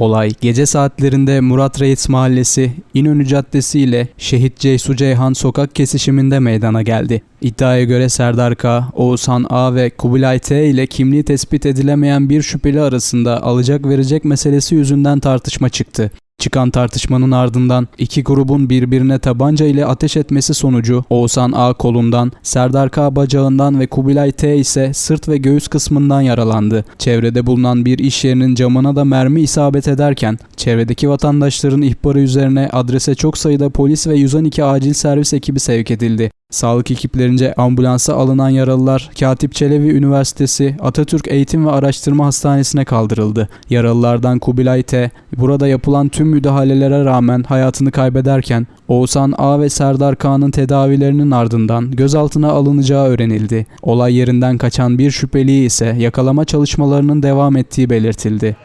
Olay gece saatlerinde Murat Reis Mahallesi İnönü Caddesi ile Şehit Ceysu Ceyhan sokak kesişiminde meydana geldi. İddiaya göre Serdar K, Oğuzhan A ve Kubilay T ile kimliği tespit edilemeyen bir şüpheli arasında alacak verecek meselesi yüzünden tartışma çıktı. Çıkan tartışmanın ardından iki grubun birbirine tabanca ile ateş etmesi sonucu Oğuzhan A kolundan, Serdar K bacağından ve Kubilay T ise sırt ve göğüs kısmından yaralandı. Çevrede bulunan bir iş yerinin camına da mermi isabet ederken çevredeki vatandaşların ihbarı üzerine adrese çok sayıda polis ve 112 acil servis ekibi sevk edildi. Sağlık ekiplerince ambulansa alınan yaralılar Katip Çelebi Üniversitesi Atatürk Eğitim ve Araştırma Hastanesi'ne kaldırıldı. Yaralılardan Kubilay T. burada yapılan tüm müdahalelere rağmen hayatını kaybederken Oğuzhan A ve Serdar K'nın tedavilerinin ardından gözaltına alınacağı öğrenildi. Olay yerinden kaçan bir şüpheliyi ise yakalama çalışmalarının devam ettiği belirtildi.